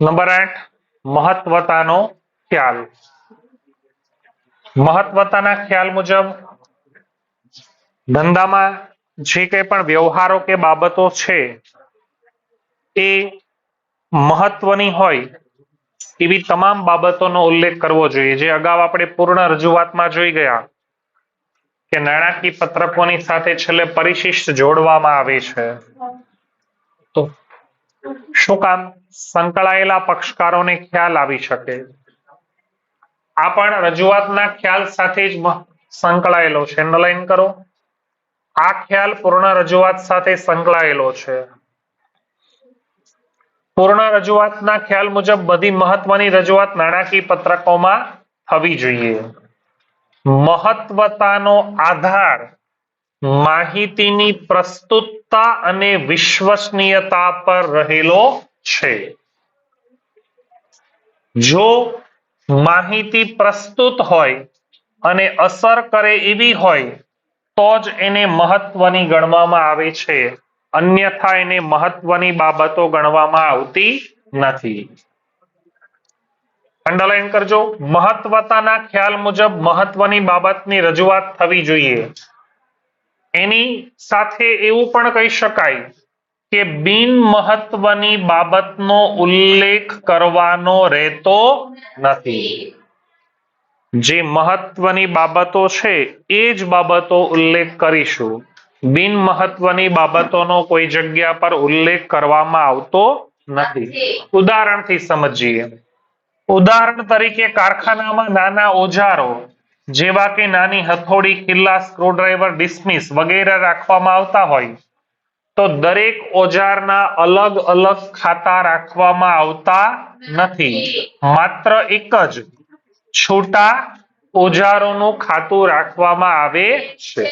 Number આઠ મહત્વતાનો ખ્યાલ. મહત્વતાના ખ્યાલ મુજબ ધંધામાં જે કંઈ પણ વ્યવહારો કે બાબતો છે, એ મહત્વની હોય એવી તમામ બાબતોનો ઉલ્લેખ કરવો જોઈએ. જે અગાઉ આપણે પૂર્ણ રજૂઆતમાં જોઈ ગયા કે નાણાકીય પત્રકોની સાથે છેલ્લે પરિશિષ્ટ જોડવામાં આવે છે. તો શું કામ? સંકળાયેલા પક્ષકારોને ખ્યાલ આવી શકે? આ પણ રજૂઆતના ખ્યાલ સાથે જ સંકળાયેલો છે. અંડરલાઈન કરો. આ ખ્યાલ પૂર્ણ રજૂઆત સાથે સંકળાયેલો છે. પૂર્ણ રજૂઆતના ખ્યાલ મુજબ બધી મહત્વની રજૂઆત નાણાકીય પત્રકોમાં થવી જોઈએ. મહત્વતાનો આધાર માહિતીની પ્રસ્તુતતા અને વિશ્વસનીયતા પર રહેલો છે. જો માહિતી પ્રસ્તુત હોય અને અસર કરે એવી હોય, તો જ એને મહત્વની ગણવામાં આવે છે. અન્યથા એને મહત્વની બાબતો ગણવામાં આવતી નથી. અંડરલાઈન કરજો. મહત્વતાના ખ્યાલ મુજબ મહત્વની બાબતની રજૂઆત થવી જોઈએ. એની સાથે એવું પણ કહી શકાય કે બિન મહત્વની બાબતનો ઉલ્લેખ કરવાનો રહેતો નથી. જે મહત્વની બાબતો છે, એ જ બાબતો ઉલ્લેખ કરીશું. બિન મહત્વની બાબતોનો કોઈ જગ્યા પર ઉલ્લેખ કરવામાં આવતો નથી. ઉદાહરણથી સમજીએ. ઉદાહરણ તરીકે કારખાનામાં નાના ઓજારો જેવા કે નાની હથોડી કિલ્લા સ્ક્રૂડ્રાઈવર, ડિસ્મિસ વગેરે રાખવામાં આવતા હોય, તો દરેક ઓજારના અલગ અલગ ખાતા રાખવામાં આવતા નથી. માત્ર એક જ છૂટા ઓજારોનું ખાતું રાખવામાં આવે છે.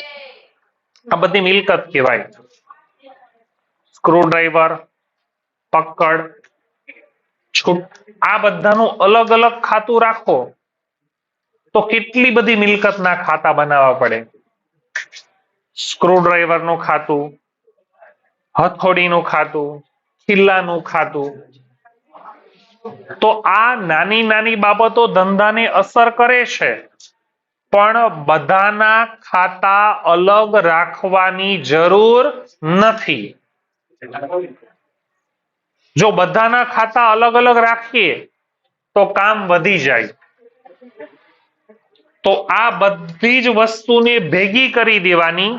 આ બધી મિલકત કહેવાય. સ્ક્રૂડ્રાઈવર, પકડ, છૂટ, આ બધાનું અલગ અલગ ખાતું રાખો. તો કેટલી બધી મિલકતના ખાતા બનાવવા પડે? સ્ક્રૂડ્રાઈવરનું ખાતું, હથોડીનું ખાતું, ખિલ્લાનું ખાતું. તો આ નાની નાની બાબતો ધંધાને અસર કરે છે. પણ બધાના ખાતા અલગ રાખવાની જરૂર નથી. જો બધાના ખાતા અલગ અલગ રાખીએ, તો કામ વધી જાય. તો આ બધી જ વસ્તુને ભેગી કરી દેવાની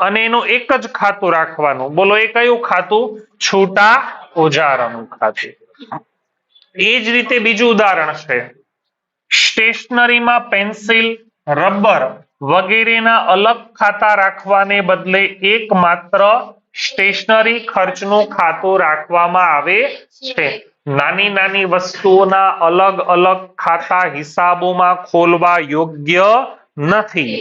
અને એનું એક જ ખાતું રાખવાનું. બોલો, એ કયું ખાતું? છૂટા ઓજારોનું ખાતું. એ જ રીતે બીજું ઉદાહરણ છે. સ્ટેશનરીમાં પેન્સિલ, રબર વગેરેના અલગ ખાતા રાખવાને બદલે એકમાત્ર સ્ટેશનરી ખર્ચનું ખાતું રાખવામાં આવે છે. નાની નાની વસ્તુઓના અલગ અલગ ખાતા હિસાબોમાં ખોલવા યોગ્ય નથી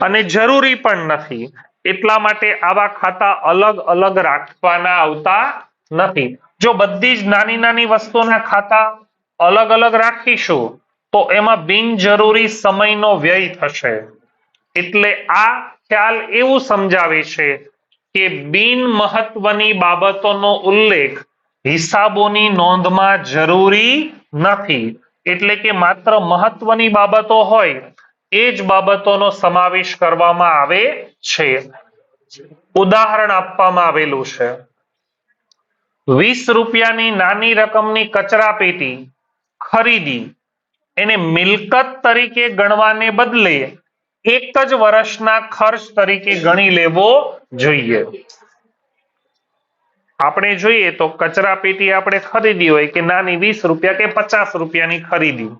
અને જરૂરી પણ નથી. એટલા માટે આવા ખાતા અલગ અલગ રાખવાના આવતા નથી. જો બધી જ નાની નાની વસ્તુઓના ખાતા અલગ અલગ રાખીશું, તો એમાં બિનજરૂરી સમયનો વ્યય થશે. એટલે આ ખ્યાલ એવું સમજાવે છે કે બિન મહત્વની બાબતોનો ઉલ્લેખ હિસાબોની નોંધમાં જરૂરી નથી. એટલે કે માત્ર મહત્વની બાબતો હોય, એ જ બાબતોનો સમાવેશ કરવામાં આવે છે. ઉદાહરણ આપવામાં આવેલું છે. વીસ રૂપિયાની નાની રકમની કચરા પેટી ખરીદી, એને મિલકત તરીકે ગણવાને બદલે એક જ વર્ષના ખર્ચ તરીકે ગણી લેવો જોઈએ. આપણે જોઈએ તો કચરા પેટી આપણે ખરીદી હોય કે નાની વીસ રૂપિયા કે પચાસ રૂપિયાની ખરીદી.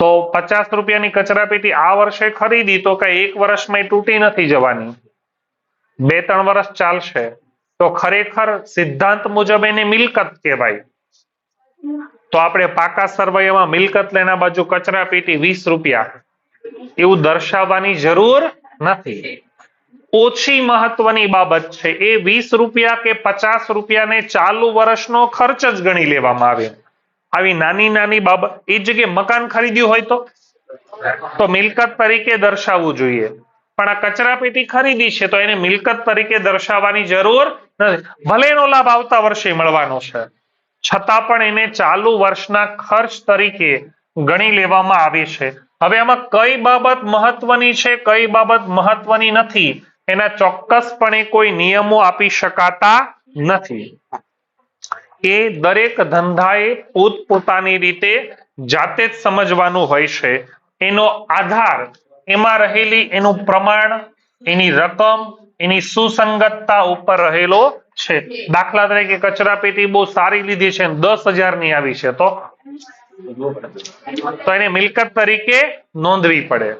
તો પચાસ રૂપિયાની કચરા પેટી આ વર્ષે ખરીદી તો કઈ એક વર્ષમાં તૂટી નથી જવાની. બે ત્રણ વર્ષ ચાલશે. તો ખરેખર સિદ્ધાંત મુજબ એને મિલકત કહેવાય. તો આપણે પાકા સરવૈયામાં મિલકત લેના બાજુ કચરા પેટી વીસ રૂપિયા. એવું દર્શાવવાની જરૂર નથી. ઓછી મહત્વની બાબત છે. એ વીસ રૂપિયા કે પચાસ રૂપિયાને ચાલુ વર્ષનો ખર્ચ જ ગણી લેવામાં આવે. આવી નાની નાની બાબત, એ જગ્યાએ મકાન ખરીદ્યું હોય તો? તો મિલકત તરીકે દર્શાવવું જોઈએ. પણ આ કચરા પેટી ખરીદી છે તો એને મિલકત તરીકે દર્શાવવાની જરૂર નથી. ભલે એનો લાભ આવતા વર્ષે મળવાનો છે. છતાં પણ એને ચાલુ વર્ષના ખર્ચ તરીકે ગણી લેવામાં આવે છે. હવે આમાં કઈ બાબત મહત્વની છે, કઈ બાબત મહત્વની નથી? એના ચોક્કસપણે કોઈ નિયમો આપી શકાતા નથી. એ દરેક ધંધાએ પોતપોતાની રીતે જાતે જ સમજવાનું હોય છે. એનો આધાર એમાં રહેલી એનું પ્રમાણ, એની રકમ, એની સુસંગતતા ઉપર રહેલો છે. દાખલા તરીકે કચરા પેટી બહુ સારી લીધી છે દસની આવી છે તો તો એને મિલકત તરીકે નોંધવી પડે.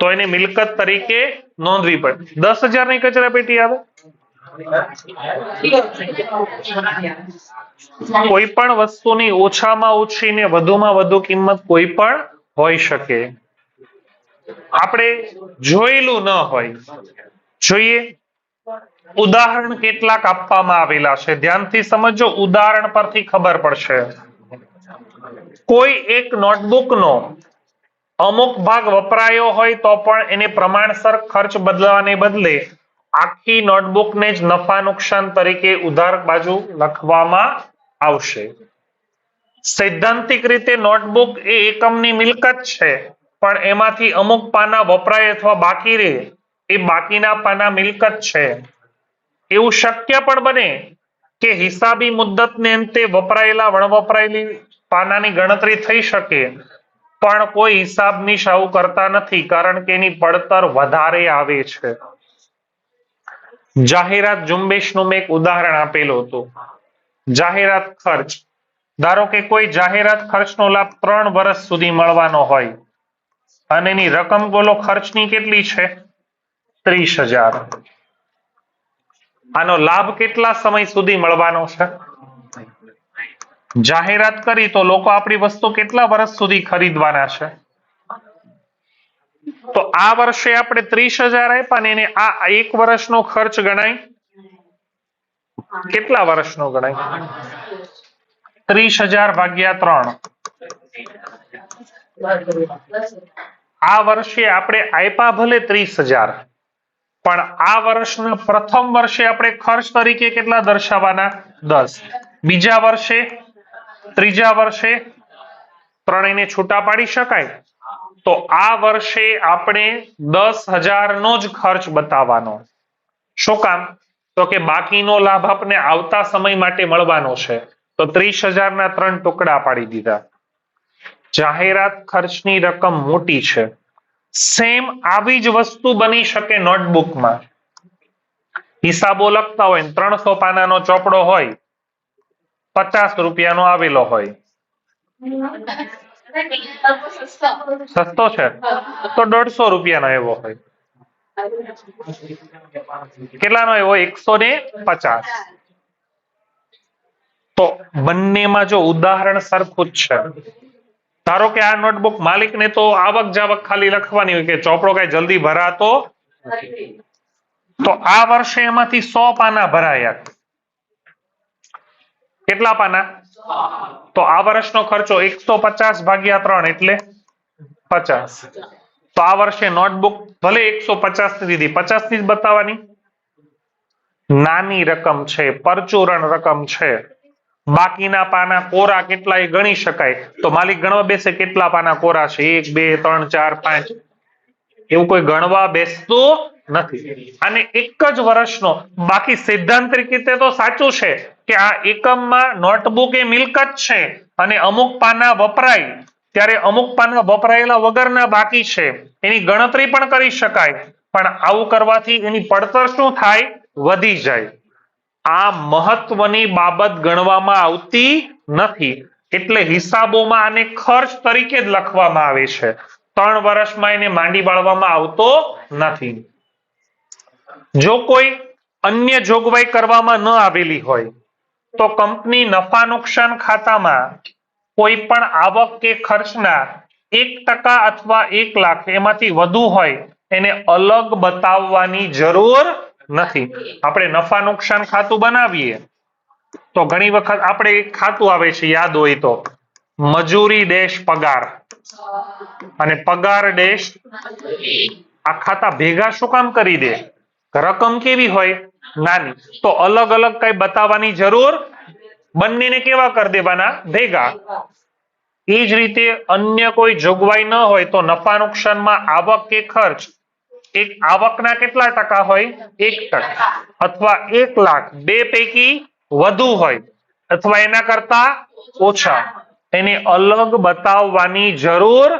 તો એને મિલકત તરીકે નોંધવી પડે. દસ હજારની કચરા પેટી આવે? કોઈ પણ વસ્તુની ઓછામાં ઓછી ને વધુમાં વધુ કિંમત કોઈ પણ હોઈ શકે. આપણે જોયેલું ન હોય. જોઈએ. ઉદાહરણ કેટલાક આપવામાં આવેલા છે. ધ્યાનથી સમજો ઉદાહરણ પરથી ખબર પડશે. કોઈ એક નોટબુક નો અમુક ભાગ વપરાયો હોય તો પણ એને પ્રમાણસર ખર્ચ બદલવાને બદલે આખી નોટબુકને જ નફા નુકસાન તરીકે ઉધાર બાજુ લખવામાં આવશે. સૈદ્ધાંતિક રીતે નોટબુક એ એકમની મિલકત છે, પણ એમાંથી અમુક પાના વપરાય અથવા બાકી રહે એ બાકીના પાના મિલકત છે. એવું શક્ય પણ બને કે હિસાબી મુદ્દતને અંતે વપરાયેલા વણવપરાયેલી પાનાની ગણતરી થઈ શકે, પણ કોઈ હિસાબ નિશાવ કરતા નથી, કારણ કે એની પડતર વધારે આવે છે. જાહેરાત ઝુંબેશનું મેં એક ઉદાહરણ આપેલું હતું. જાહેરાત ખર્ચ. ધારો કે કોઈ જાહેરાત ખર્ચનો લાભ ત્રણ વર્ષ સુધી મળવાનો હોય, અને એની રકમ બોલો ખર્ચની કેટલી છે? ત્રીસ હજાર. આનો લાભ કેટલા સમય સુધી મળવાનો છે? જાહેરાત કરી તો લોકો આપણી વસ્તુ કેટલા વર્ષ સુધી ખરીદવાના છે? તો આ વર્ષે આપણે ત્રીસ હજાર આપ્યા ને એને આ એક વર્ષનો ખર્ચ ગણાય? કેટલા વર્ષનો ગણાય? ત્રીસ હજાર ભાગ્યા ત્રણ. આ વર્ષે આપણે આપ્યા ભલે ત્રીસ હજાર, પણ આ વર્ષના પ્રથમ વર્ષે આપણે ખર્ચ તરીકે કેટલા દર્શાવવાના દસ. બીજા વર્ષે ત્રીજા વર્ષે ત્રણેયને છૂટા પાડી શકાય. તો આ વર્ષે આપણે દસ હજારનો જ ખર્ચ બતાવવાનો. શું કામ? તો કે બાકીનો લાભ આપને આવતા સમય માટે મળવાનો છે. તો ત્રીસ હજારના ત્રણ ટુકડા પાડી દીધા. જાહેરાત ખર્ચની રકમ મોટી છે. સેમ આવી જ વસ્તુ બની શકે નોટબુકમાં. હિસાબો લખતા હોય ત્રણસો પાનાનો ચોપડો હોય પચાસ રૂપિયાનો આવેલો હોય. સસ્તો છે? તો દોઢસો રૂપિયાનો એવો હોય. કેટલાનો એવો? એકસો ને પચાસ. તો બંનેમાં જો ઉદાહરણ સરખું છે. ધારો કે આ નોટબુક માલિકને તો આવક જાવક ખાલી લખવાની હોય કે ચોપડો કઈ જલ્દી ભરાતો તો આ વર્ષે એમાંથી સો પાના ભરાયા. કેટલા પાના? તો આ વર્ષનો ખર્ચો એકસો પચાસ ભાગ્યા ત્રણ એટલે પચાસ. તો આ વર્ષે નોટબુક ભલે એકસો પચાસ દીધી પચાસની જ બતાવવાની? નાની રકમ છે, પરચુરણ રકમ છે. બાકીના પાના કોરા કેટલા એ ગણી શકાય? તો માલિક ગણવા બેસે કેટલા પાના કોરા છે? એક, બે, ત્રણ, ચાર, પાંચ. એવું કોઈ ગણવા બેસતું નથી. અને એક જ વર્ષનો, બાકી સૈદ્ધાંતિક રીતે તો સાચું છે. કે આ એકમમાં નોટબુક એ મિલકત છે અને અમુક પાના વપરાય. ત્યારે અમુક પાના વપરાયેલા વગરના બાકી છે. એની ગણતરી પણ કરી શકાય. પણ આવું કરવાથી એની પડતર શું થાય? વધી જાય. આ મહત્વની બાબત ગણવામાં આવતી નથી. એટલે હિસાબોમાં આને ખર્ચ તરીકે જ લખવામાં આવે છે. ત્રણ વર્ષમાં એને માંડી બાળવામાં આવતો નથી. જો કોઈ અન્ય જોગવાઈ કરવામાં ન આવેલી હોય તો કંપની નફા નુકસાન ખાતામાં કોઈ પણ આવક કે ખર્ચના એક ટકા અથવા એક લાખ એમાંથી વધુ હોય, એને અલગ બતાવવાની જરૂર નથી. આપણે નફા નુકસાન ખાતું બનાવીએ, તો ઘણી વખત આપણે એક ખાતું આવે છે, યાદ હોય તો. મજૂરી ડેશ પગાર. અને પગાર ડેશ આ ખાતા ભેગા શું કામ કરી દે? રકમ કેવી હોય? નાની. તો અલગ અલગ કઈ બતાવવાની જરૂર બંનેને કેવા કરી દેવાના? ભેગા. એ જ રીતે અન્ય કોઈ જોગવાઈ ન હોય તો નફા નુકસાનમાં આવક કે ખર્ચ. એક આવકના કેટલા ટકા હોય? એક ટકા. અથવા એક લાખ બે પૈકી વધુ હોય. અથવા એના કરતા ઓછા. એને અલગ બતાવવાની જરૂર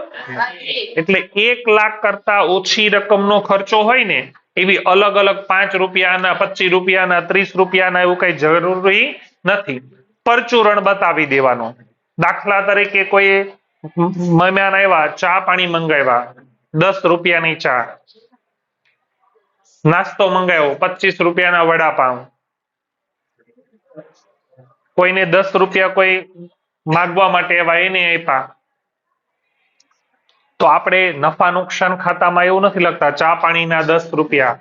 એટલે એક લાખ કરતા ઓછી રકમનો ખર્ચો હોય ને એવી અલગ અલગ પાંચ રૂપિયાના, પચીસ રૂપિયાના, ત્રીસ રૂપિયાના એવું કઈ જરૂરી નથી. પરચુરણ બતાવી દેવાનો. દાખલા તરીકે કોઈ મહેમાન આવ્યા, ચા પાણી મંગાવ્યા, દસ રૂપિયાની ચા. નાસ્તો મંગાવ્યો, પચીસ રૂપિયાના વડાપાઉં. કોઈને દસ રૂપિયા કોઈ માગવા માટે એવા એને આપ્યા. તો આપણે નફા નુકસાન ખાતામાં એવું નથી લખતા. ચા પાણીના દસ રૂપિયા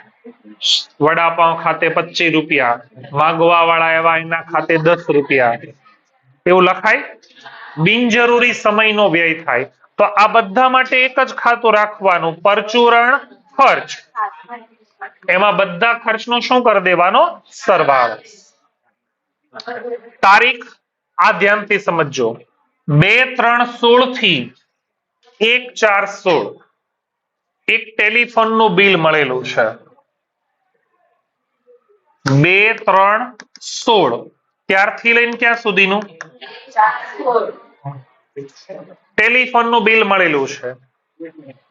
વડાપાઉં ખાતે પચીસ રૂપિયા, માગવા વાળા એવા એના ખાતે દસ રૂપિયા. એવું લખાય? બિનજરૂરી સમયનો વ્યય થાય. તો આ બધા માટે એક જ ખાતું રાખવાનું. પરચુરણ ખર્ચ. એમાં બધા ખર્ચનો શું કરી દેવાનો? સરવાળો. તારીખ આ ધ્યાનથી સમજજો. બે, ત્રણ સોળથી એક ચાર સોળ. એક ટેલિફોનનું બિલ મળેલું છે. બે ત્રણ સોળ. ત્યારથી લઈને ક્યાં સુધીનું? ટેલિફોનનું બિલ મળેલું છે.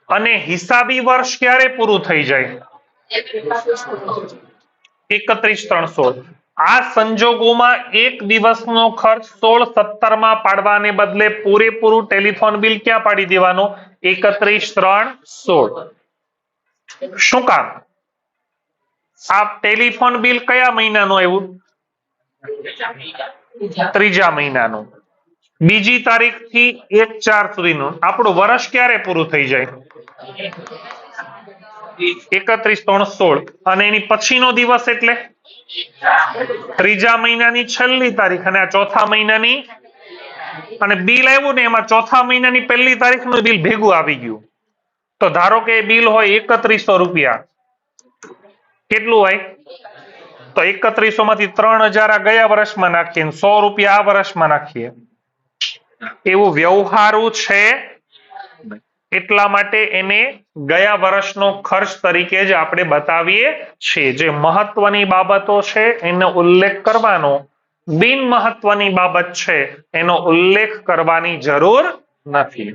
અને હિસાબી વર્ષ ક્યારે પૂરું થઈ જાય? એકત્રીસ ત્રણસો. આ સંજોગોમાં એક દિવસનો ખર્ચ સોળ સત્તરમાં પાડવાને બદલે પૂરેપૂરું ટેલિફોન બિલ ક્યાં પાડી દેવાનું? એકત્રીસ, ત્રણ, સોળ. શું કામ? આ ટેલિફોન બિલ કયા મહિનાનું આવ્યું? ત્રીજા મહિનાનું. બીજી તારીખથી એક ચાર સુધીનું. આપણું વર્ષ ક્યારે પૂરું થઈ જાય? એકત્રીસ, ત્રણ, સોળ. અને એની પછીનો દિવસ એટલે? ત્રીજા મહિનાની છેલ્લી તારીખ અને આ ચોથા મહિનાની અને બિલ આવ્યું ને એમાં ચોથા મહિનાની પહેલી તારીખનું બિલ ભેગું આવી ગયું. તો ધારો કે બિલ હોય એકત્રીસો રૂપિયા. કેટલું હોય? તો એકત્રીસો માંથી ત્રણ હજાર ગયા વર્ષમાં નાખીએ સો રૂપિયા આ વર્ષમાં નાખીએ. એવું વ્યવહારુ છે એટલા માટે એને ગયા વર્ષનો ખર્ચ તરીકે જ આપણે બતાવીએ છીએ. જે મહત્વની બાબતો છે એનો ઉલ્લેખ કરવાનો. બિન મહત્વની બાબત છે એનો ઉલ્લેખ કરવાની જરૂર નથી.